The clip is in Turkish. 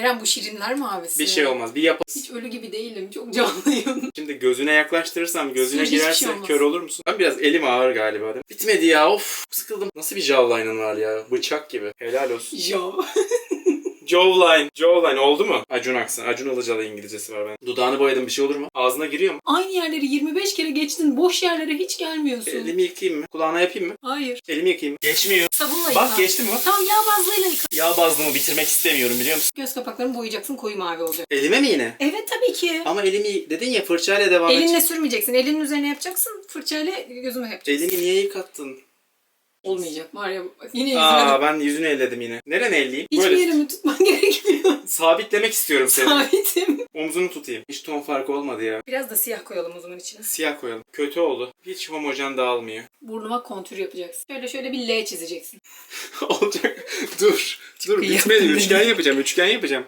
Eren bu şirinler mavisi. Bir şey olmaz. Bir yap. Hiç ölü gibi değilim. Çok canlıyım. Şimdi gözüne yaklaştırırsam gözüne şey girerse olmaz. kör olur musun? Ben biraz elim ağır galiba değil mi? Bitmedi ya of sıkıldım. Nasıl bir jawline'ın var ya? Bıçak gibi. Helal olsun. Jo. Jawline. Jawline oldu mu? Acun Aksan. Acun Ilıcalı İngilizcesi var ben. Dudağını boyadım bir şey olur mu? Ağzına giriyor mu? Aynı yerleri 25 kere geçtin. Boş yerlere hiç gelmiyorsun. Elimi yıkayayım mı? Kulağına yapayım mı? Hayır. Elimi yıkayayım mı? Geçmiyor. Sabunla yıka. Bak geçti mi bak? Tamam yağ bazlığıyla yıka. Yağ bazlımı bitirmek istemiyorum biliyor musun? Göz kapaklarını boyayacaksın koyu mavi olacak. Elime mi yine? Evet tabii ki. Ama elimi dedin ya fırçayla devam et. Elinle sürmeyeceksin. Elinin üzerine yapacaksın. Fırçayla gözüme yapacaksın. Elimi niye yıkattın? Olmayacak var ya. Yine yüzüne. Aa ben yüzünü elledim yine. Nereni elleyeyim? Hiçbir Böyle yerimi tutman gerekmiyor. sabitlemek istiyorum seni. Sabitim. Omzunu tutayım. Hiç ton farkı olmadı ya. Biraz da siyah koyalım o zaman içine. Siyah koyalım. Kötü oldu. Hiç homojen dağılmıyor. Burnuma kontür yapacaksın. Şöyle şöyle bir L çizeceksin. Olacak. Dur. Dur bitmedi. Üçgen yapacağım. Üçgen yapacağım.